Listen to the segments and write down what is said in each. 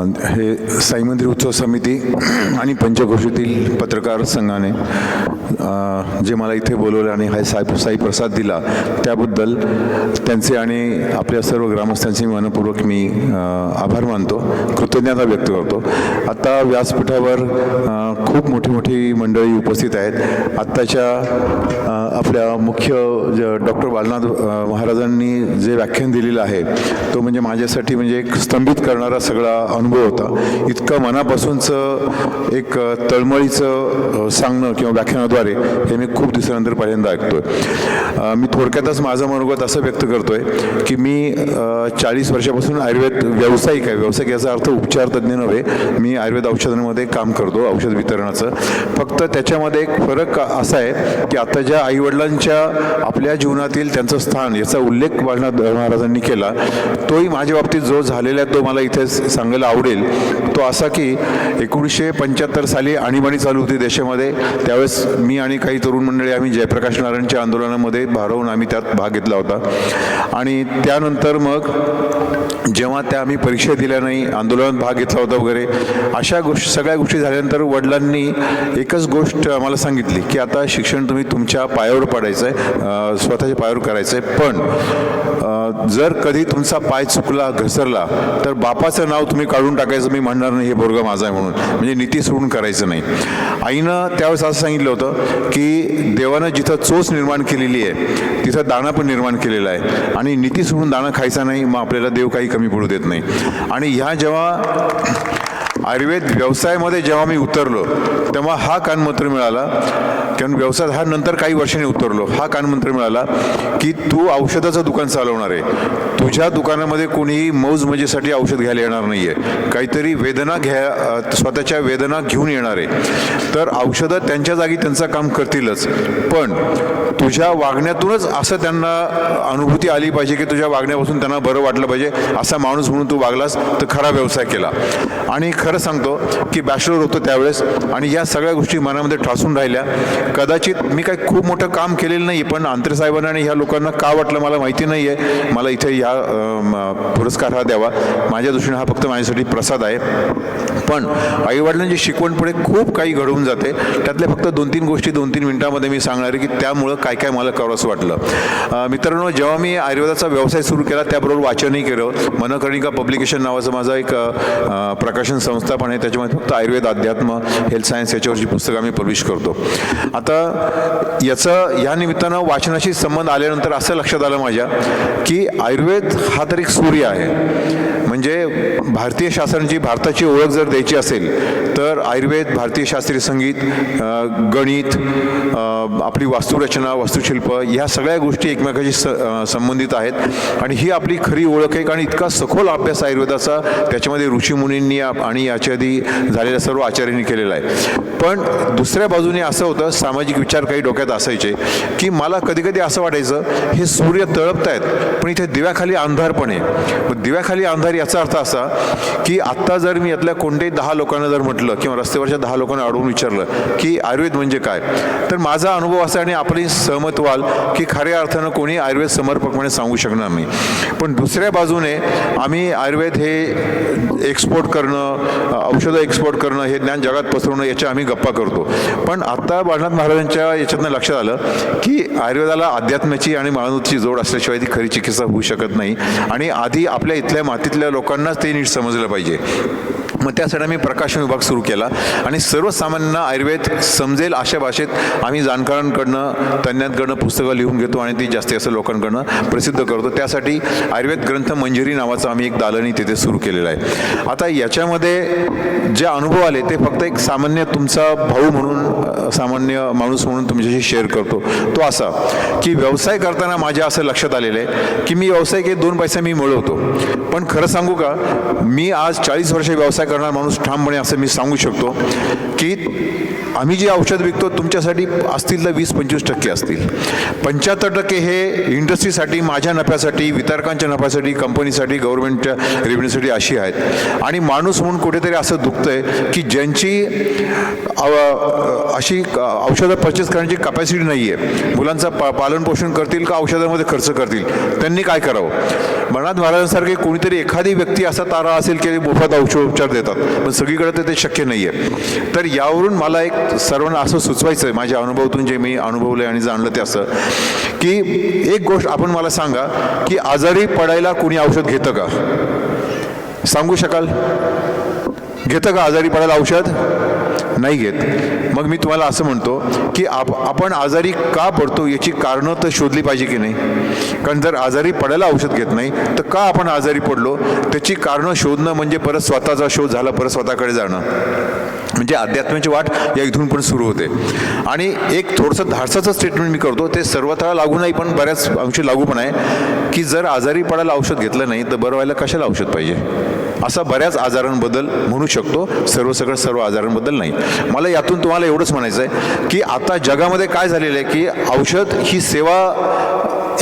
हे साई मंदिर उत्सव समिती आणि पंचक्रोशीतील पत्रकार संघाने जे मला इथे बोलवलं आणि हा साई साई प्रसाद दिला त्याबद्दल त्यांचे आणि आपल्या सर्व ग्रामस्थांचे मनपूर्वक मी आभार मानतो कृतज्ञता व्यक्त करतो. आत्ता व्यासपीठावर खूप मोठी मोठी मंडळी उपस्थित आहेत. आत्ताच्या आपल्या मुख्य ज डॉक्टर बालनाथ महाराजांनी जे व्याख्यान दिलेलं आहे तो म्हणजे माझ्यासाठी म्हणजे एक स्तंभित करणारा सगळा अनुभव होता. इतकं मनापासूनचं एक तळमळीचं सांगणं किंवा व्याख्यानाद्वारे हे मी खूप दिवसानंतर पहिल्यांदा ऐकतोय. मी थोडक्यातच माझं मनोगत असं व्यक्त करतोय की मी चाळीस वर्षापासून आयुर्वेद व्यावसायिक आहे. व्यावसायिक याचा अर्थ उपचार तज्ज्ञ नव्हे. मी आयुर्वेद औषधांमध्ये काम करतो औषध वितरणाचं. फक्त त्याच्यामध्ये एक फरक असा आहे की आता ज्या आईवडिलांच्या आपल्या जीवनातील त्यांचं स्थान याचा उल्लेख बाळनाथ महाराजांनी केला तोही माझ्या बाबतीत जो झालेला आहे तो मला इथे सांगायला आवडेल तो असा की एकोणीसशे पंच्याहत्तर साली आणीबाणी चालू होती देशामध्ये. त्यावेळेस मी आणि काही तरुण मंडळी आम्ही जयप्रकाश नारायणच्या आंदोलनामध्ये भारवून आम्ही त्यात भाग घेतला होता. आणि त्यानंतर मग जेव्हा त्या आम्ही परीक्षा दिल्या नाही आंदोलनात भाग घेतला होता वगैरे अशा गोष्टी सगळ्या गोष्टी झाल्यानंतर वडिलांनी एकच गोष्ट आम्हाला सांगितली की आता शिक्षण तुम्ही तुमच्या पायावर पाडायचं आहे स्वतःच्या पायावर करायचं आहे पण जर कधी तुमचा पाय चुकला घसरला तर बापाचं नाव तुम्ही काढून टाकायचं मी म्हणणार नाही हे पोरगं माझं आहे म्हणून. म्हणजे नीती सोडून करायचं नाही. आईनं त्यावेळेस असं सांगितलं होतं की देवानं जिथं चोच निर्माण केलेली आहे तिथं दाणा पण निर्माण केलेला आहे. आणि नीती सोडून दाणा खायचा नाही मग आपल्याला देव काही कमी पडू देत नाही. आणि ह्या जेव्हा आयुर्वेद व्यवसायामध्ये जेव्हा मी उतरलो तेव्हा हा कानमंत्र मिळाला. कारण व्यवसायात हा नंतर काही वर्षांनी उतरलो. हा कानमंत्र मिळाला की तू औषधाचं दुकान चालवणार आहे. तुझ्या दुकानामध्ये कोणीही मौज मजेसाठी औषध घ्यायला येणार नाही आहे काहीतरी वेदना घ्या स्वतःच्या वेदना घेऊन येणार आहे. तर औषधं त्यांच्या जागी त्यांचं काम करतीलच. पण तुझ्या वागण्यातूनच असं त्यांना अनुभूती आली पाहिजे की तुझ्या वागण्यापासून त्यांना बरं वाटलं पाहिजे. असा माणूस म्हणून तू वागलास तर खरा व्यवसाय केला. आणि खरं सांगतो की बॅचलर होतो त्यावेळेस आणि या सगळ्या गोष्टी मनामध्ये ठासून राहिल्या. कदाचित मी काही खूप मोठं काम केलेलं नाही पण आंतरसाहेबांना आणि ह्या लोकांना का वाटलं मला माहिती नाही आहे मला इथे ह्या पुरस्कार हा द्यावा. माझ्या दृष्टीने हा फक्त माझ्यासाठी प्रसाद आहे. पण आईवडिलांची शिकवण पुढे खूप काही घडवून जाते. त्यातल्या फक्त दोन तीन गोष्टी दोन तीन मिनिटांमध्ये मी सांगणार आहे की त्यामुळं काय काय मला करावं असं वाटलं. मित्रांनो जेव्हा मी आयुर्वेदाचा व्यवसाय सुरू केला त्याबरोबर वाचनही केलं. मनकर्णिका पब्लिकेशन नावाचं माझं एक प्रकाशन संस्था पण आहे त्याच्यामध्ये फक्त आयुर्वेद अध्यात्म हेल्थ सायन्स याच्यावरची पुस्तकं आम्ही पब्लिश करतो. आता याचं या निमित्तानं वाचनाशी संबंध आल्यानंतर असं लक्षात आलं माझ्या की आयुर्वेद हा तर एक सूर्य आहे. म्हणजे भारतीय शास्त्रांची भारताची ओळख जर द्यायची असेल तर आयुर्वेद भारतीय शास्त्रीय संगीत गणित आपली वास्तुरचना वास्तुशिल्प ह्या सगळ्या गोष्टी एकमेकाशी स संबंधित आहेत. आणि ही आपली खरी ओळख आहे आणि इतका सखोल अभ्यास आयुर्वेदाचा त्याच्यामध्ये ऋषीमुनींनी आणि याच्या आधी झालेल्या सर्व आचार्यांनी केलेला आहे. पण दुसऱ्या बाजूने असं होतं सामाजिक विचार काही डोक्यात असायचे की मला कधी कधी असं वाटायचं हे सूर्य तळपत आहेत पण इथे दिव्याखाली अंधार पण आहे. दिव्याखाली अंधार याचा अर्थ असा की आत्ता जर मी यातल्या कोणत्याही दहा लोकांना जर म्हटलं किंवा रस्त्यावरच्या दहा लोकांना अडवून विचारलं की आयुर्वेद म्हणजे काय तर माझा अनुभव असा आणि आपली सहमत व्हाल की खऱ्या अर्थानं कोणी आयुर्वेद समर्पकपणे सांगू शकणार नाही. पण दुसऱ्या बाजूने आम्ही आयुर्वेद हे एक्सपोर्ट करणं औषधं एक्सपोर्ट करणं हे ज्ञान जगात पसरवणं याच्या आम्ही गप्पा करतो. पण आत्ता बाळनाथ महाराजांच्या याच्यातनं लक्षात आलं की आयुर्वेदाला अध्यात्माची आणि माणूसची जोड असल्याशिवाय ती खरी चिकित्सा होऊ शकत नाही. आणि आधी आपल्या इथल्या मातीतल्या लोकांनाच ते नीट समजलं पाहिजे. मग त्यासाठी आम्ही प्रकाशन विभाग सुरू केला. आणि सर्वसामान्यांना आयुर्वेद समजेल अशा भाषेत आम्ही जाणकारांकडनं तज्ञांकडनं पुस्तकं लिहून घेतो आणि ती जास्तीत जास्त लोकांकडनं प्रसिद्ध करतो. त्यासाठी आयुर्वेद ग्रंथ मंजिरी नावाचं आम्ही एक दालनी तिथे सुरू केलेलं आहे. आता याच्यामध्ये जे अनुभव आले ते फक्त एक सामान्य तुमचा भाऊ म्हणून सामान्य माणूस म्हणून तुमच्याशी शेअर करतो. तो असा की व्यवसाय करताना माझ्या असं लक्षात आलेलं आहे की मी व्यवसाय केले दोन पैसे मी मिळवतो. पण खरं सांगू का मी आज चाळीस वर्ष व्यवसाय करणार माणूस ठामपणे असं मी सांगू शकतो की आम्ही जे औषध विकतो तुमच्यासाठी असतील तर वीस पंचवीस टक्के असतील. पंच्याहत्तर टक्के हे इंडस्ट्रीसाठी माझ्या नफ्यासाठी वितरकांच्या नफ्यासाठी कंपनीसाठी गव्हर्नमेंटच्या रेव्हेन्यूसाठी अशी आहेत. आणि माणूस म्हणून कुठेतरी असं दुखतंय की ज्यांची अशी औषधं परचेस करण्याची कपॅसिटी नाही आहे मुलांचं पा पालनपोषण करतील का औषधामध्ये खर्च करतील? त्यांनी काय करावं? मनात महाराजांसारखे कोणीतरी एखादी व्यक्ती असा तारा असेल की मोफत औषधोपचार देतात पण सगळीकडे तर ते शक्य नाही आहे तर यावरून मला एक सर्वांना असं सुचवायचं आहे माझ्या अनुभवातून जे मी अनुभवलं आणि जाणलं ते असं की एक गोष्ट आपण मला सांगा की आजारी पडायला कोणी औषध घेतं का? सांगू शकाल? घेतं का आजारी पडायला औषध? नाही घेत. मग मी तुम्हाला असं म्हणतो की आप आपण आजारी का पडतो याची कारणं तर शोधली पाहिजे की नाही? कारण जर आजारी पडायला औषध घेत नाही तर का आपण आजारी पडलो? त्याची कारणं शोधणं म्हणजे परत स्वतःचा शोध झाला परत स्वतःकडे जाणं. म्हणजे अध्यात्माची वाट या इथून पण सुरू होते. आणि एक थोडंसं धाडसाचं स्टेटमेंट मी करतो ते सर्वत्र लागू नाही पण बऱ्याच अंशी लागू पण आहे की जर आजारी पडायला औषध घेतलं नाही तर बरं व्हायला कशाला औषध पाहिजे? असा बऱ्याच आजारांबद्दल म्हणू शकतो. सर्व सगळं सर्व आजारांबद्दल नाही. मला यातून तुम्हाला एवढंच म्हणायचं आहे की आता जगामध्ये काय झालेलं आहे की औषध ही सेवा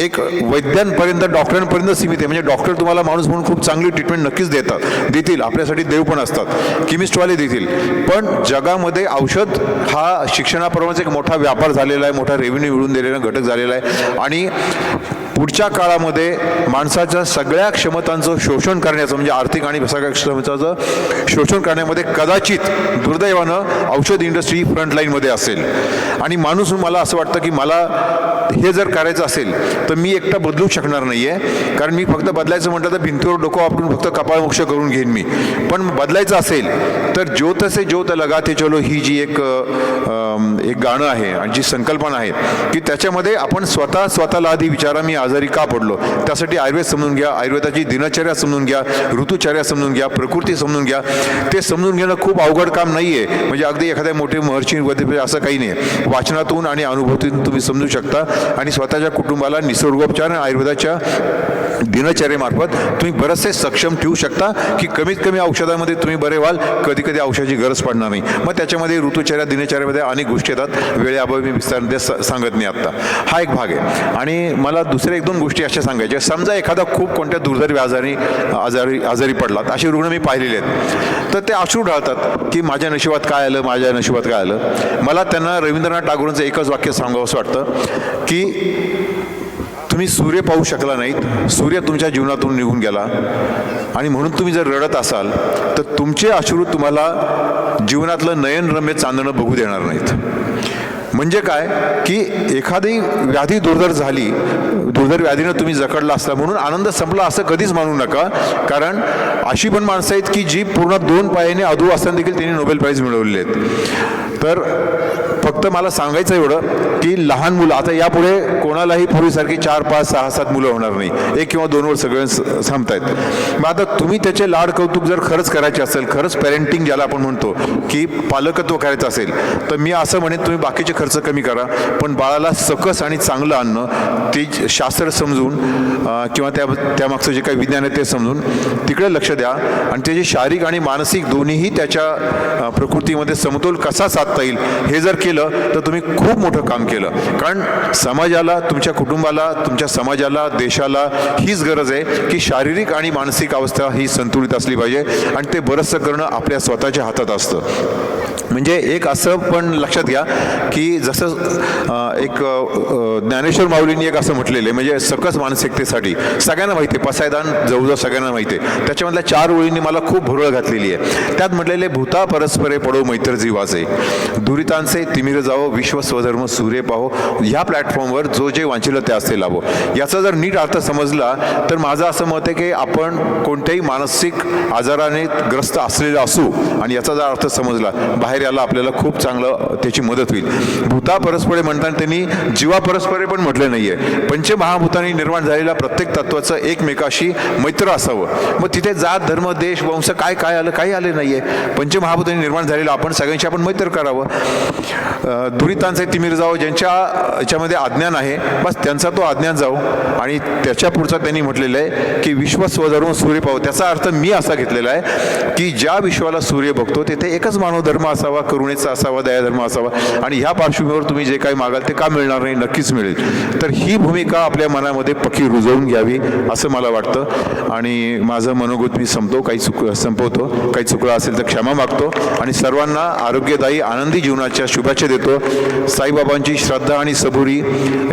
एक वैद्यांपर्यंत डॉक्टरांपर्यंत सीमित आहे. म्हणजे डॉक्टर तुम्हाला माणूस म्हणून खूप चांगली ट्रीटमेंट नक्कीच देतात. देतील. आपल्यासाठी देव पण असतात. किमिस्टवाले देतील. पण जगामध्ये औषध हा शिक्षणाप्रमाणेच एक मोठा व्यापार झालेला आहे. मोठा रेव्हेन्यू मिळून दिलेला घटक झालेला आहे. आणि पुढच्या काळामध्ये माणसाच्या सगळ्या क्षमतांचं शोषण करण्याचं म्हणजे आर्थिक आणि सगळ्या क्षमताचं शोषण करण्यामध्ये कदाचित दुर्दैवानं औषध इंडस्ट्री फ्रंटलाईनमध्ये असेल. आणि माणूस म्हणून मला असं वाटतं की मला हे जर करायचं असेल तर मी एकटा बदलू शकणार नाही आहे कारण मी फक्त बदलायचं म्हटलं तर भिंतीवर डोकं वापरून फक्त कपाळमोक्ष करून घेईन मी. पण बदलायचं असेल तर ज्योत से ज्योत लगाते चलो ही जी एक एक गाणं आहे आणि जी संकल्पना आहे की त्याच्यामध्ये आपण स्वतः स्वतःला आधी विचारा मी आजारी का पडलो? त्यासाठी आयुर्वेद समजून घ्या आयुर्वेदाची दिनचर्या समजून घ्या ऋतुचर्या समजून घ्या प्रकृती समजून घ्या. ते समजून घेणं खूप अवघड काम नाही आहे म्हणजे अगदी एखाद्या मोठे महर्षी वगैरे असं काही नाही. वाचनातून आणि अनुभूतीतून तुम्ही समजू शकता आणि स्वतःच्या कुटुंबाला निसर्गोपचार आणि आयुर्वेदाच्या दिनचर्येमार्फत तुम्ही बरेचसे सक्षम ठेवू शकता की कमीत कमी औषधामध्ये तुम्ही बरे व्हाल कधी कधी औषधाची गरज पडणार नाही. मग त्याच्यामध्ये ऋतुचर्या दिनचर्यामध्ये अनेक गोष्टी येतात. वेळेअभावी मी विस्तार सांगत नाही आत्ता. हा एक भाग आहे. आणि मला दुसऱ्या एक दोन गोष्टी अशा सांगायच्या समजा एखादा खूप कोणत्या दुर्दैवी आजारी आजारी आजारी पडलात असे रुग्ण मी पाहिलेले आहेत. तर ते अश्रू ढाळतात की माझ्या नशिबात काय आलं माझ्या नशिबात काय आलं? मला त्यांना रवींद्रनाथ टागोरांचं एकच वाक्य सांगावं असं वाटतं की तुम्ही सूर्य पाहू शकला नाहीत. सूर्य तुमच्या जीवनातून निघून गेला. आणि म्हणून तुम्ही जर रडत असाल तर तुमचे अश्रू तुम्हाला जीवनातलं नयनरम्य चांदणं बघू देणार नाहीत. म्हणजे काय? की एखादी व्याधी दुर्धर झाली दुर्धर व्याधीनं तुम्ही जखडला असला म्हणून आनंद संपला असं कधीच मानू नका. कारण अशी पण माणसं आहेत की जी पूर्ण दोन पायाने अधू असताना देखील त्यांनी नोबेल प्राईज मिळवलेले आहेत. तर फक्त मला सांगायचं एवढं की लहान मुलं आता यापुढे कोणालाही पूर्वीसारखी चार पाच सहा सात मुलं होणार नाही. एक किंवा दोनवर सगळे थांबतायत मग आता तुम्ही त्याचे लाड कौतुक जर खरंच करायचे असेल खरंच पेरेंटिंग ज्याला आपण म्हणतो की पालकत्व करायचं असेल तर मी असं म्हणेन तुम्ही बाकीचे खर्च कमी करा पण बाळाला सकस आणि चांगलं आणणं ते शास्त्र समजून किंवा त्या त्यामागचं जे काही विज्ञान आहे ते समजून तिकडे लक्ष द्या. आणि त्याचे शारीरिक आणि मानसिक दोन्हीही त्याच्या प्रकृतीमध्ये समतोल कसा साधता येईल हे जर केलं तर तुम्ही खूप मोठं काम केलं. कारण समाजाला तुमच्या कुटुंबाला तुमच्या समाजाला देशाला हीच गरज आहे की शारीरिक आणि मानसिक अवस्था ही संतुलित असली पाहिजे आणि ते बरंचसं करणं आपल्या स्वतःच्या हातात असतं. म्हणजे एक असं पण लक्षात घ्या की जसं एक ज्ञानेश्वर माऊलींनी एक असं म्हटलेलं आहे म्हणजे सकस मानसिकतेसाठी. सगळ्यांना माहिती आहे पसायदान जवळजवळ सगळ्यांना माहिती आहे. त्याच्यामधल्या चार ओळींनी मला खूप भुरळ घातलेली आहे. त्यात म्हटलेले भूता परस्परे पडो मैत्र जीवाचे दुरितांचे तिमिर जावो विश्व स्वधर्म सूर्य पाहो. ह्या प्लॅटफॉर्मवर जो जे वांचिलं ते असते लाभो. याचा जर नीट अर्थ समजला तर माझं असं मत आहे की आपण कोणत्याही मानसिक आजाराने ग्रस्त असलेलं असू आणि याचा जर अर्थ समजला बाहेर याला आपल्याला खूप चांगलं त्याची मदत होईल. भूता परस्परे म्हणताना त्यांनी जीवा परस्परे पण म्हटलं नाहीये. पंचमहाभूतांनी निर्माण झालेल्या प्रत्येक तत्वाचं एकमेकाशी मैत्र असावं. मग तिथे जात धर्म देश वंश काय काय आलं काही आले नाहीये. पंचमहाभूतांनी निर्माण झालेलं आपण सगळ्यांशी आपण मैत्र करावं. दुरितांचे तिमीर जाओ ज्यांच्या याच्यामध्ये अज्ञान आहे बस त्यांचा तो अज्ञान जाऊ. आणि त्याच्या पुढचा त्यांनी म्हटलेलं आहे की विश्व स्वधर्म सूर्य पाहू. त्याचा अर्थ मी असा घेतलेला आहे की ज्या विश्वाला सूर्य बघतो तेथे एकच मानव धर्म असावा करुणेचा असावा दयाधर्म असावा. आणि ह्या पार्श्वभूमीवर तुम्ही जे काही मागाल ते का मिळणार नाही नक्कीच मिळेल. तर ही भूमिका आपल्या मनामध्ये पक्की रुजवून घ्यावी असं मला वाटतं. आणि माझं मनोगत मी संपतो काही चुक संपवतो. काही चुकलं असेल तर क्षमा मागतो. आणि सर्वांना आरोग्यदायी आनंदी जीवनाच्या शुभेच्छा देतो. साईबाबांची श्रद्धा आणि सबुरी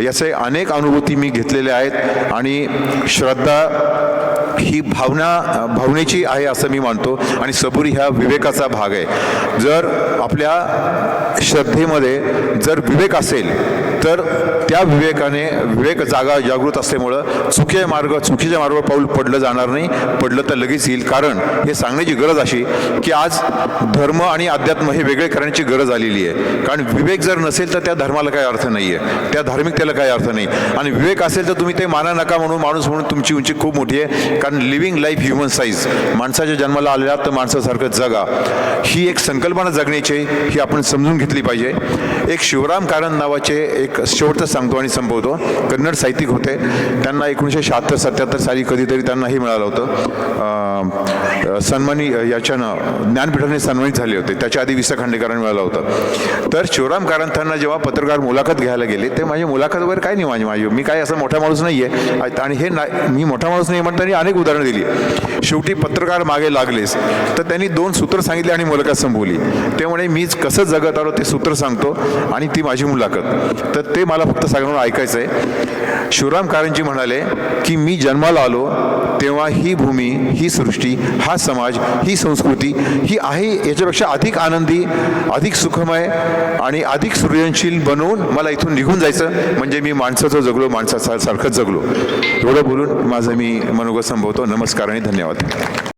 याचे अनेक अनुभूती मी घेतलेल्या आहेत. आणि श्रद्धा ही भावना भावनेची आहे असं मी मानतो. आणि सबुरी ह्या विवेकाचा भाग आहे. जर आपल्या श्रद्धेमध्ये जर विवेक असेल तर त्या विवेकाने विवेक जागा जागृत असल्यामुळं चुकीचे मार्ग चुकीच्या मार्गावर पाऊल पडलं जाणार नाही पडलं तर लगेच येईल. कारण हे सांगण्याची गरज अशी की आज धर्म आणि अध्यात्म हे वेगळे करण्याची गरज आलेली आहे. कारण विवेक जर नसेल तर त्या धर्माला काही अर्थ नाही आहे त्या धार्मिकतेला काही अर्थ नाही. आणि विवेक असेल तर तुम्ही ते माना नका म्हणून माणूस म्हणून तुमची उंची खूप मोठी आहे. कारण लिव्हिंग लाईफ ह्युमन साईज माणसाच्या जन्माला आलेल्या तर माणसासारखं जगा. ही एक संकल्पना जगण्याची आहे, ही आपण समजून घेतली पाहिजे. एक शिवराम कारंत नावाचे एक शेवटचं सांगतो आणि संपवतो. कन्नड साहित्यिक होते. त्यांना एकोणीसशे शहात्तर सत्याहत्तर साली कधीतरी त्यांना हे मिळालं होतं. सन्मानी याच्यानं ज्ञानपीठाने सन्मानित झाले होते. त्याच्या आधी विसा खांडेकरांना मिळालं होतं. तर शिवराम कारंथांना जेव्हा पत्रकार मुलाखत घ्यायला गेले ते माझी मुलाखत वगैरे काय नाही माझी माझी. मी काय असं मोठा माणूस नाही आहे आणि हे ना मी मोठा माणूस नाही म्हणताना अनेक उदाहरणं दिली. शेवटी पत्रकार मागे लागलेच. तर त्यांनी दोन सूत्र सांगितले आणि मुलाखत संपवली. ते त्यामुळे मीच कसं जगत आलो ते सूत्र सांगतो आणि ती माझी मुलाखत. तर ते मला फक्त सगळ्यांना ऐकायचं आहे शिवराम कारंजी म्हणाले की मी जन्माला आलो तेव्हा ही भूमी ही सृष्टी हा समाज ही संस्कृती ही आहे याच्यापेक्षा अधिक आनंदी अधिक सुखमय आणि अधिक सृजनशील बनवून मला इथून निघून जायचं. म्हणजे मी माणसाचं जगलो माणसासारखंच जगलो. एवढं बोलून माझं मी मनोगत संभवतो नमस्कार आणि धन्यवाद.